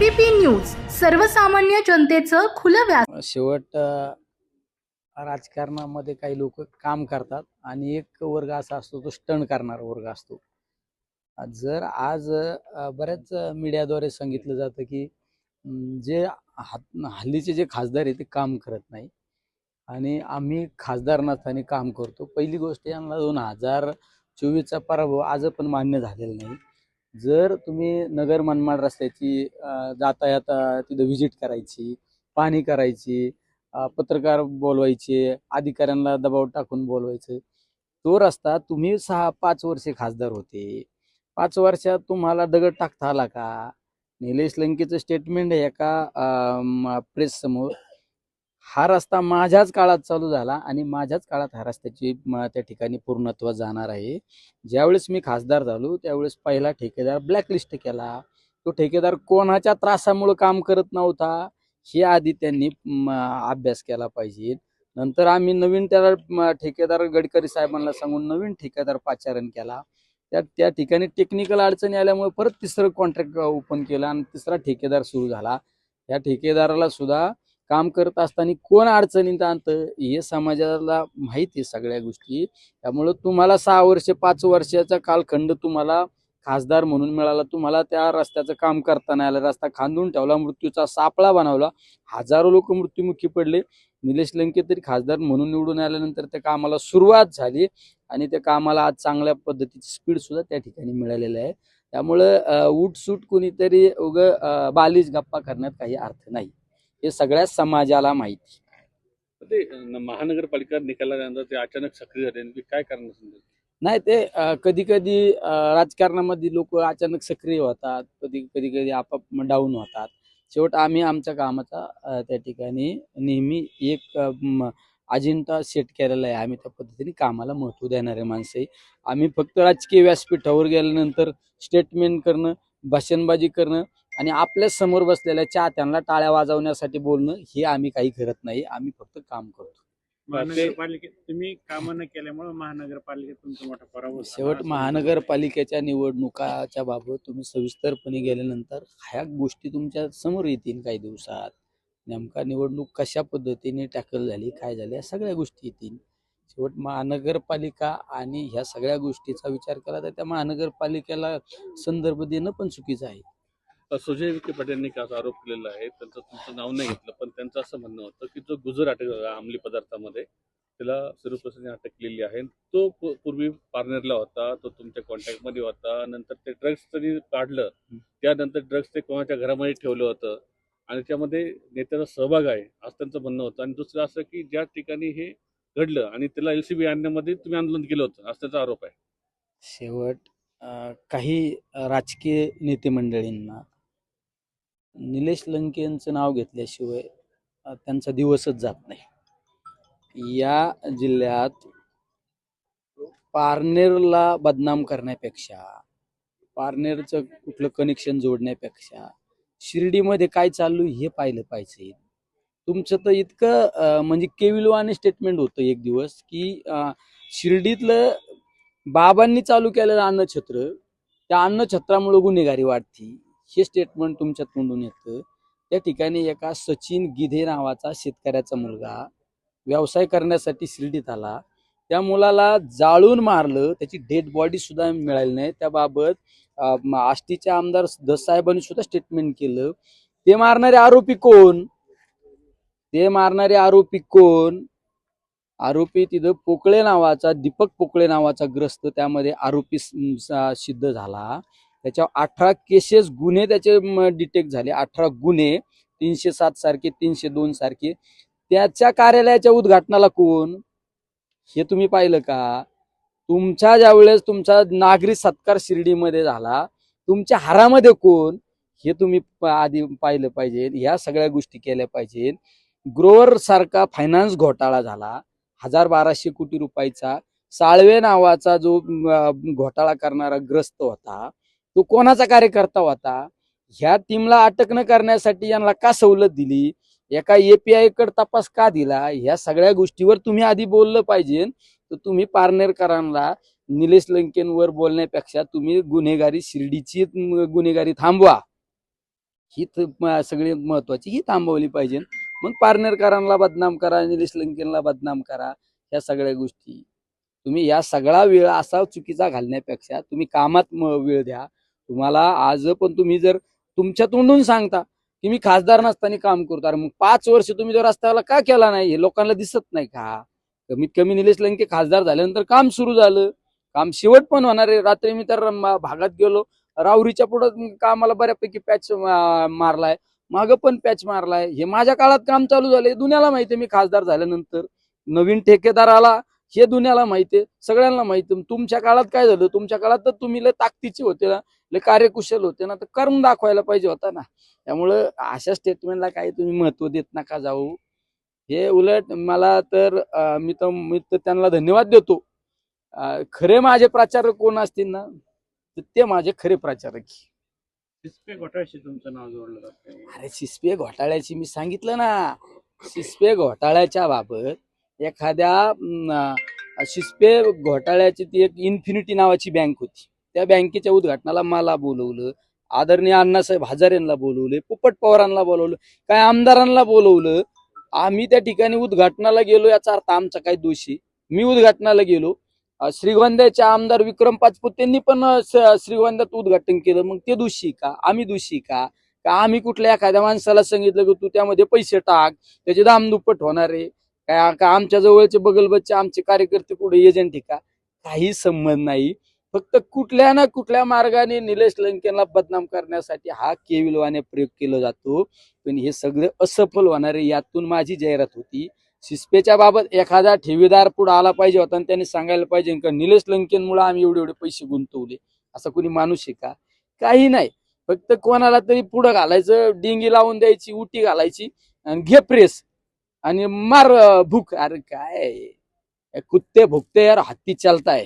ABP news सर्वसामान्य जनतेचं खुलं व्यास शेवट अ, राजकारणामध्ये काही लोक काम करतात आणि एक वर्ग असा असतो तो स्टंट करणारा वर्ग असतो. अ, जर आज अ, बऱ्याच मीडियाद्वारे सांगितलं जातं की जे हात हल्लीचे जे खासदार आहे ते काम करत नाही. आणि आम्ही खासदार नसताना काम करतो. पहिली गोष्ट यांना दोन हजार चोवीसचा पराभव आज पण मान्य झालेला नाही. जर तुम्ही नगर मनमाड रस्त्याची जाता जातायात तिथं व्हिजिट करायची पाहणी करायची पत्रकार बोलवायचे अधिकाऱ्यांना दबाव टाकून बोलवायचं तो रस्ता तुम्ही सहा पाच वर्षे खासदार होते. पाच वर्षात तुम्हाला दगड टाकता आला का? निलेश लंकेचं स्टेटमेंट आहे एका प्रेस समोर. हा रस्ता माझ्याच काळात चालू झाला आणि माझ्याच काळात हा रस्त्याची त्या ठिकाणी पूर्णत्व जाणार आहे. ज्यावेळेस मी खासदार झालो त्यावेळेस पहिला ठेकेदार ब्लॅकलिस्ट केला. तो ठेकेदार कोणाच्या त्रासामुळे काम करत नव्हता हे आधी त्यांनी अभ्यास केला पाहिजे. नंतर आम्ही नवीन त्याला ठेकेदार गडकरी साहेबांना सांगून नवीन ठेकेदार पाचारण केला. त्या त्या ठिकाणी टेक्निकल अडचणी आल्यामुळे परत तिसरं कॉन्ट्रॅक्ट ओपन केलं आणि तिसरा ठेकेदार सुरू झाला. या ठेकेदाराला सुद्धा काम करत असताना कोण अडचणीत आणतं हे समाजाला माहिती आहे सगळ्या गोष्टी. त्यामुळं तुम्हाला सहा वर्ष पाच वर्षाचा कालखंड तुम्हाला खासदार म्हणून मिळाला. तुम्हाला त्या रस्त्याचं काम करताना आलं रस्ता खांदून ठेवला मृत्यूचा सापळा बनवला. हजारो लोक मृत्युमुखी पडले. निलेश लंके तरी खासदार म्हणून निवडून आल्यानंतर त्या कामाला सुरुवात झाली आणि त्या कामाला आज चांगल्या पद्धतीची स्पीड सुद्धा त्या ठिकाणी मिळालेलं आहे. त्यामुळं उठसूट कोणीतरी उग अं, बालिश गप्पा करण्यात काही अर्थ नाही. हे सगळ्या समाजाला माहिती. ते महानगरपालिका निकालानंतर ते अचानक सक्रिय झाले काय कारण नाही ते कधी कधी राजकारणामध्ये लोक अचानक सक्रिय होतात कधी कधी कधी आपाप डाऊन होतात. शेवट आम्ही आमच्या कामाचा त्या ठिकाणी नेहमी एक अजिंठा सेट केलेला आहे. आम्ही त्या पद्धतीने कामाला महत्त्व देणारे माणसं आहे. आम्ही फक्त राजकीय व्यासपीठावर गेल्यानंतर स्टेटमेंट करणं भाषणबाजी करणं आणि आपल्यासमोर बसलेल्या चाहत्यांना टाळ्या वाजवण्यासाठी बोलणं हे आम्ही काही करत नाही. आम्ही फक्त काम करतो. महानगरपालिकेत तुम्ही कामं न केल्यामुळे महानगरपालिकेत तुमचा मोठा पराभव. शेवट महानगरपालिकेच्या निवडणुकाच्या बाबत तुम्ही सविस्तरपणे गेल्यानंतर ह्या गोष्टी तुमच्यासमोर येतील काही दिवसात. नेमका निवडणूक कशा पद्धतीने टॅकल झाली काय झाली या सगळ्या गोष्टी येतील. शेवट महानगरपालिका आणि ह्या सगळ्या गोष्टीचा विचार केला तर त्या महानगरपालिकेला संदर्भ देणं पण चुकीचं आहे. सुजय विखे पाटील असा आरोप केलेला आहे. त्यांचं तुमचं नाव नाही घेतलं पण त्यांचं असं म्हणणं होतं की जो गुजर अटक अंमली पदार्थामध्ये त्याला सिरुप्रसादने अटक केलेली आहे. तो पूर्वी पारनेरला होता तो तुमच्या कॉन्टॅक्टमध्ये होता नंतर ते ड्रग्ज त्यांनी काढलं. त्यानंतर ड्रग्ज ते कोणाच्या घरामध्ये ठेवलं होतं. आणि त्यामध्ये नेत्याचा सहभाग आहे असं त्यांचं म्हणणं होतं. आणि दुसरं असं की ज्या ठिकाणी हे घडलं आणि त्याला एल सी बी आणण्यामध्ये तुम्ही आंदोलन केलं होतं असं त्याचा आरोप आहे. शेवट काही राजकीय नेते मंडळींना निलेश लंके यांचं नाव घेतल्याशिवाय त्यांचा दिवसच जात नाही. या जिल्ह्यात पारनेरला बदनाम करण्यापेक्षा पारनेरचं कुठलं कनेक्शन जोडण्यापेक्षा शिर्डीमध्ये काय चालू हे पाहिलं पाहिजे. तुमचं तर इतकं म्हणजे केविलवाने स्टेटमेंट होतं एक दिवस की शिर्डीतलं बाबांनी चालू केलेलं अन्नछत्र त्या अन्नछत्रामुळे गुन्हेगारी वाढती. हे स्टेटमेंट तुमच्या तोंडून येतं. त्या ठिकाणी एका सचिन गिधे नावाचा शेतकऱ्याचा मुलगा व्यवसाय करण्यासाठी शिर्डीत आला. त्या मुलाला जाळून मारलं. त्याची डेड बॉडी सुद्धा मिळाली नाही. त्याबाबत आष्टीच्या आष्टीचे आमदार दस साहेबांनी सुद्धा स्टेटमेंट केलं. ते मारणारे आरोपी कोण? ते मारणारे आरोपी कोण? आरोपी तिथं पोकळे नावाचा दीपक पोकळे नावाचा ग्रस्त त्यामध्ये आरोपी सिद्ध झाला. त्याच्यावर अठरा केसेस गुन्हे त्याचे डिटेक्ट झाले. अठरा गुन्हे तीनशे सात सारखे तीनशे दोन सारखे. त्याच्या कार्यालयाच्या उद्घाटनाला कोण? हे तुम्ही पाहिलं का? तुमच्या ज्या वेळेस तुमचा नागरी सत्कार शिर्डीमध्ये झाला तुमच्या हारामध्ये कोण? हे तुम्ही आधी पाहिलं पाहिजे. ह्या सगळ्या गोष्टी केल्या पाहिजेत. ग्रोवर सारखा फायनान्स घोटाळा झाला. हजार बाराशे कोटी रुपयाचा साळवे नावाचा जो घोटाळा करणारा ग्रस्त होता तो कोणाचा कार्यकर्ता होता? ह्या टीमला अटक न करण्यासाठी यांना का सवलत दिली? एका एपीआयकडे तपास का दिला? ह्या सगळ्या गोष्टीवर तुम्ही आधी बोललं पाहिजे. तर तुम्ही पारनेरकरांना निलेश लंकेंवर बोलण्यापेक्षा तुम्ही गुन्हेगारी शिर्डीची गुन्हेगारी थांबवा. ही सगळी महत्वाची ही थांबवली पाहिजे. मग पारनेरकरांना बदनाम करा निलेश लंकेनला बदनाम करा ह्या सगळ्या गोष्टी. तुम्ही या सगळा वेळ असा चुकीचा घालण्यापेक्षा तुम्ही कामात वेळ द्या. तुम्हाला आज पण तुम्ही जर तुमच्या तोंडून सांगता की मी खासदार नसताना काम करतो. अरे मग पाच वर्ष तुम्ही जर रस्त्याला का केला नाही? हे लोकांना दिसत नाही का? कमीत कमी निलेश लंके खासदार झाल्यानंतर काम सुरू झालं. काम शेवट पण होणार आहे. रात्री मी तर भागात गेलो. राहुरीच्या पुढं कामाला बऱ्यापैकी पॅच मारलाय. मागं पण पॅच मारलाय. हे माझ्या काळात काम चालू झालंय. दुनियाला माहिती मी खासदार झाल्यानंतर नवीन ठेकेदार आला. हे दुनियाला माहिती आहे सगळ्यांना माहिती आहे. तुमच्या काळात काय झालं? तुमच्या काळात तर तुम्ही लय ताकदीचे होते ना लय कार्यकुशल होते ना तर करून दाखवायला पाहिजे होता ना. त्यामुळं अशा स्टेटमेंटला काही तुम्ही महत्त्व देत नका जाऊ. हे उलट मला तर मी तर मी तर त्यांना धन्यवाद देतो. खरे माझे प्राचार्य कोण असतील ना तर ते माझे खरे प्राचार्य डिस्प्ले घोटाळ्याशी तुमचं नाव जोडलं जातं. अरे शिस्पे घोटाळ्याची मी सांगितलं ना. शिस्पे घोटाळ्याच्या बाबत एखाद्या शिस्पे घोटाळ्याची ती एक इन्फिनिटी नावाची बँक होती. त्या बँकेच्या उद्घाटनाला मला बोलवलं आदरणीय अण्णासाहेब हजारेंना बोलवले पोपट पवारांना बोलवलं काय आमदारांना बोलवलं आम्ही त्या ठिकाणी उद्घाटनाला गेलो याचा अर्थ आमचा काही दोषी मी उद्घाटनाला गेलो श्रीगोंद्याचे आमदार विक्रम पाचपूत यांनी पण श्रीगोंद्यात उद्घाटन केलं. मग ते दोषी का? आम्ही दोषी का? का आम्ही कुठल्या एखाद्या माणसाला सांगितलं की तू त्यामध्ये पैसे टाक त्याचे दाम दुप्पट होणार आहे. काय का आमच्या जवळचे बगल बच्चे आमचे कार्यकर्ते पुढे एजंट आहे का? काही संबंध नाही. फक्त कुठल्या ना कुठल्या मार्गाने निलेश लंकेला बदनाम करण्यासाठी हा केविलवाने प्रयोग केला जातो. पण हे सगळं असफल होणारे यातून माझी जाहिरात होती. शिस्पेच्या बाबत एखादा ठेवीदार पुढे आला पाहिजे होता आणि त्याने सांगायला पाहिजे का निलेश लंकेनमुळे आम्ही एवढे एवढे पैसे गुंतवले. असं कोणी माणूस आहे का? काही नाही. फक्त कोणाला तरी पुढं घालायचं डिंगी लावून द्यायची उटी घालायची आणि घे प्रेस. आणि मार भूक. अरे काय? कुत्ते भुकते यार हत्ती चालताय.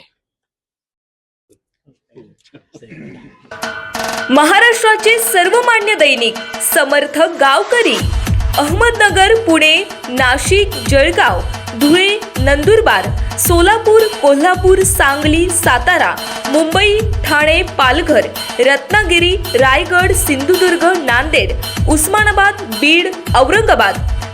महाराष्ट्राचे सर्वमान्य दैनिक समर्थ गावकरी अहमदनगर पुणे नाशिक जळगाव धुळे नंदुरबार सोलापूर कोल्हापूर सांगली सातारा मुंबई ठाणे पालघर रत्नागिरी रायगड सिंधुदुर्ग नांदेड उस्मानाबाद बीड औरंगाबाद